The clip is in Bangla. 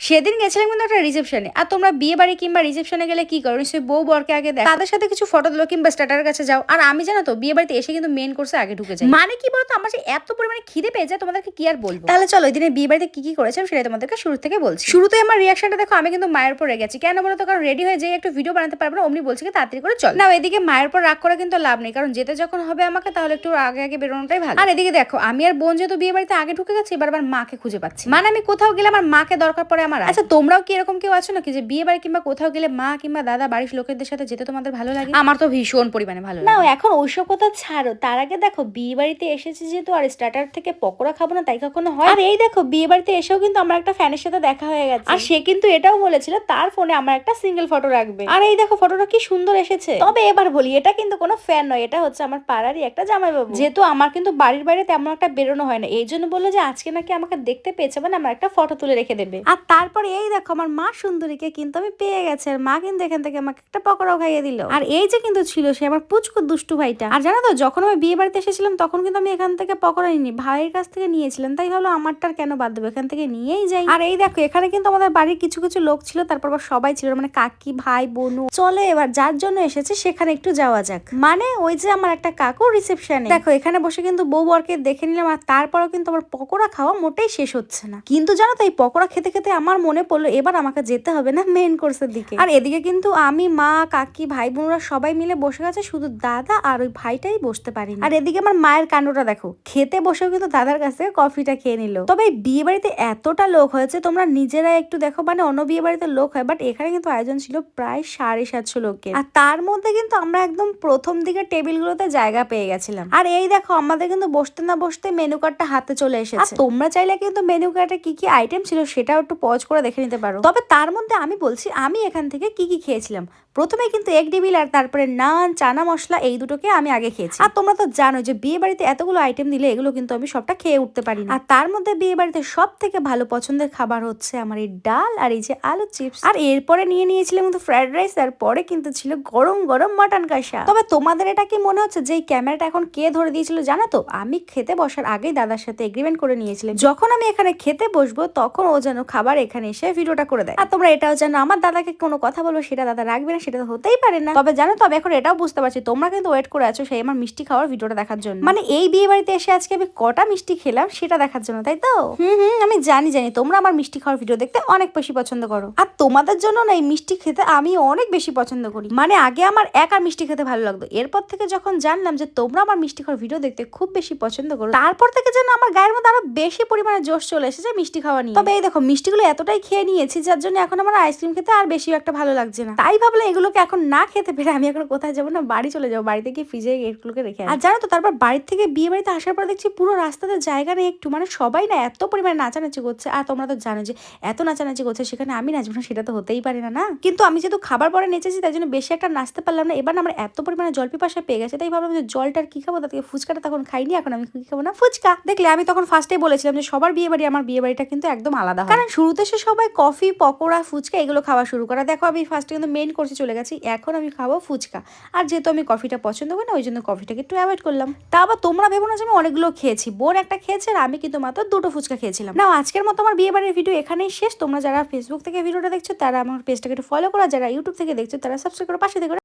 সেদিন গেছিলাম কিন্তু একটা রিসেপশনে আর তোমরা বিয়ে বাড়ি কিংবা রিসেপশনে গেলে কি করো? নিশ্চয়ই বউ বরকে আগে দেখ। তাদের সাথে কিছু ফটো দিলো কিংবা স্ট্যাটার কাছে যাও। আর আমি জানো তো বিয়ে বাড়িতে এসে কিন্তু মেন কোর্সে আগে ঢুকে যাই। মানে কি বলতো? আমার যে এত পরিমাণে খিদে পেয়ে যায় তোমাদেরকে কি আর বলব? তাহলে চলো ওই দিনে বিয়ে বাড়িতে কি কি করেছিলাম সেটা তোমাদেরকে শুরু থেকে বলছি। শুরুতে আমার রিয়াকশনটা দেখো আমি কিন্তু মায়ের উপর রেগেছি। কেন বলো তো? কারণ রেডি হয়ে যাই একটু ভিডিও বানাতে পারব না অমনি বলছি কি তাড়াতাড়ি করে চল। না এদিকে মায়ের উপর রাগ করা কিন্তু লাভ নেই। কারণ যেতে যখন হবে আমাকে তাহলে একটু আগে আগে বেরোনোটাই ভালো। আর এদিকে দেখো আমি আর বোন যেহেতু বিয়ে বাড়িতে আগে ঢুকে গেছি এবার আমার মাকে খুঁজে পাচ্ছি। মানে আমি কোথাও গেলে আমার মাকে দরকার পড়ে আমার আচ্ছা তোমরাও কি এরকম কেউ আছো নাকি? যে বিয়ে বাড়ি কিংবা কোথাও গেলে মা কিংবা দাদা বাড়ির লোকেদের সাথে যেতে তোমাদের ভালো লাগে? আমার তো ভীষণ পরিমাণে ভালো না এখন ওইসব কথা ছাড়ো। তার আগে দেখো বিয়ে বাড়িতে এসেছি যেহেতু আর স্টার্টার থেকে পকোড়া খাব না তাই কখনো হয়? আর এই দেখো বিয়ে বাড়িতে এসেও কিন্তু আমার একটা ফ্যানের সাথে দেখা হয়ে গেছে। আর সে কিন্তু এটাও বলেছিল তার ফোনে আমার একটা সিঙ্গেল ফটো রাখবে। আর এই দেখো ফটোটা কি সুন্দর এসেছে। তবে এবার বলি এটা কিন্তু কোনো ফ্যান নয় এটা হচ্ছে আমার পাড়ারই একটা জামাইবাবু। যেহেতু আমার কিন্তু বাড়ির বাইরে তেমন একটা বেরোনো হয় না এই জন্য বলল যে আজকে নাকি আমাকে দেখতে পেয়েছে মানে আমার একটা ফটো তুলে রেখে দেবে। আর তারপরে এই দেখো আমার মা সুন্দরীকে কিন্তু আমি পেয়ে গেছে। আর মা কিন্তু এখান থেকে আমাকে একটা পকোড়াও খাইয়ে দিল। আর এই যে কিন্তু ছিল সে আমার পুচকু দুষ্টু ভাইটা। আর জানো তো, যখন আমি বিয়ে বাড়িতে এসেছিলাম, তখন কিন্তু আমি এখান থেকে পকোড়া নিইনি। ভাইয়ের কাছ থেকে নিয়েছিলাম তাই হলো আমারটার কেন বাদ দেবো? এখান থেকে নিয়েই যাই। আর এই দেখো, এখানে কিন্তু আমাদের বাড়ির কিছু কিছু লোক ছিল, তারপর আবার সবাই ছিল মানে কাকি, ভাই, বোনু। চলে এবার যার জন্য এসেছে, সেখানে একটু যাওয়া যাক। মানে ওই যে আমার একটা কাকু রিসেপশনে দেখো, এখানে বসে কিন্তু বউ বরকে দেখে নিলাম, আর তারপরেও কিন্তু আমার পকোড়া খাওয়া মোটেই শেষ হচ্ছে না। কিন্তু জানো তো, এই পকোড়া খেতে খেতে আমার মনে পড়ল, এবার আমাকে যেতে হবে না মেন কোর্সের দিকে? আর এদিকে কিন্তু আমি, মা, কাকি, ভাই, বোনরা সবাই মিলে বসে গেছে, শুধু দাদা আর ওই ভাইটাই বসতে পারিনি। আর এদিকে আমার মায়ের কাণ্ডটা দেখো, খেতে বসেও কিন্তু দাদার কাছে কফিটা খেয়ে নিল। তবে এই বিয়ে বাড়িতে এতটা লোক হয়েছে, তোমরা নিজেরা একটু দেখো মানে অন্য বিয়ে বাড়িতে লোক হয় বাট এখানে কিন্তু আয়োজন ছিল প্রায় সাড়ে সাতশো লোকের আর তার মধ্যে কিন্তু আমরা একদম প্রথম দিকে টেবিলগুলোতে জায়গা পেয়ে গেছিলাম। আর এই দেখো, আমাদের কিন্তু বসতে না বসতে মেনু কার্ডটা হাতে চলে এসেছে। তোমরা চাইলে কিন্তু মেনু কার্ডে কি কি আইটেম ছিল সেটাও একটু পজ করে দেখে নিতে পারো। তবে তার মধ্যে আমি বলছি, আমি এখান থেকে কি কি খেয়েছিলাম? প্রথমে কিন্তু এক ডিবিল আর তারপরে নান, চানা মশলা, এই দুটোকে আমি আগে খেয়েছি। আর তোমরা তো জানো যে বিয়ে বাড়িতে এতগুলো আইটেম দিলে এগুলো কিন্তু আমি সবটা খেয়ে উঠতে পারি আর তার মধ্যে বিয়ে বাড়িতে সব থেকে ভালো পছন্দের খাবার হচ্ছে আমার এই ডাল আর এই যে আলু চিপস। আর এরপরে নিয়ে নিয়েছিলাম কিন্তু ফ্রাইড রাইস, আর পরে কিন্তু ছিল গরম গরম মাটন কষা। তবে তোমাদের এটা কি মনে হচ্ছে যে এই ক্যামেরাটা এখন কে ধরে দিয়েছিল জানো তো? আমি খেতে বসার আগেই দাদার সাথে এগ্রিমেন্ট করে নিয়েছিলাম। যখন আমি এখানে খেতে বসবো, তখন ও যেন খাবার এখানে এসে ভিডিওটা করে দেয়। আর তোমরা এটাও জানো আমার দাদাকে কোনো কথা বলব সেটা দাদা রাখবে না সেটা তো হতেই পারে না। তবে জানো তবে এখন এটাও বুঝতে পারছি তোমরা কিন্তু ওয়েট করে আছো সেই আমার মিষ্টি খাওয়ার ভিডিওটা দেখার জন্য। মানে এই বিয়ে বাড়িতে এসে আজকে আমি কটা মিষ্টি খেলাম সেটা দেখার জন্য তাই তো? হুম হুম আমি জানি জানি তোমরা আমার মিষ্টি খাওয়ার ভিডিও দেখতে অনেক বেশি পছন্দ করো। আর তোমাদের জন্য না এই মিষ্টি খেতে আমি অনেক বেশি পছন্দ করি। মানে আগে আমার একা মিষ্টি খেতে ভালো লাগতো। এরপর থেকে যখন জানলাম যে তোমরা আমার মিষ্টি খাওয়ার ভিডিও দেখতে খুব বেশি পছন্দ করো তারপর থেকে যেন আমার গায়ের মধ্যে আরও বেশি পরিমাণে জোশ চলে এসেছে মিষ্টি খাওয়া নিয়ে। তবে এই দেখো মিষ্টিগুলো এতটাই খেয়ে নিয়েছি যার জন্য এখন আমার আইসক্রিম খেতে আর বেশি একটা ভালো লাগছে না। তাই ভাবলাম এগুলোকে এখন না খেতে পেরে আমি এখন কোথায় যাব না বাড়ি চলে যাব বাড়িতে গিয়ে ফ্রিজে এগুলোকে রেখে আর জানো তো তারপর বাড়ির থেকে বিয়ে বাড়িতে আসার পর দেখছি পুরো রাস্তাতে জায়গা নেই একটু মানে সবাই না এত পরিমাণে নাচানাচি করছে আর তোমরা তো জানো যে এত নাচানাচি করছে সেখানে আমি নাচবো না সেটা তো হতেই পারে না না? কিন্তু আমি যেহেতু খাবার পরে নেচেছি তাই জন্য বেশি একটা নাচতে পারলাম না এবার আমার এত পরিমাণে জল পিপাসা পেয়ে গেছে তাই ভাবলাম যে জলটার কি খাব তাতে ফুচকাটা তখন খাইনি এখন আমি কি খাব না ফুচকা। দেখলে আমি তখন ফার্স্টে বলেছিলাম যে সবার বিয়ে বাড়ি আমার বিয়ে বাড়িটা কিন্তু একদম আলাদা কারণ শুরুতে সে সবাই কফি, পকোড়া, ফুচকা এগুলো খাওয়া শুরু করা। দেখো আমি ফার্স্টে কিন্তু মেন কোর্সে চলে গেছি, এখন আমি খাব ফুচকা। আর যেহেতু আমি কফিটা পছন্দ করি না, ওই জন্য কফিটাকে একটু অ্যাভয়েড করলাম। তা আবার তোমরা ভেবো না যে আমি অনেকগুলো খেয়েছি। বোন একটা খেয়েছে আর আমি কিন্তু মাত্র দুটো ফুচকা খেয়েছিলাম। না আজকের মতো আমার বিয়ে বাড়ির ভিডিও এখানেই শেষ। তোমরা যারা ফেসবুক থেকে ভিডিওটা দেখছ, তারা আমার পেজটাকে একটু ফলো করো। যারা ইউটিউব থেকে দেখছ, তারা সাবস্ক্রাইব করে, পাশে থেকে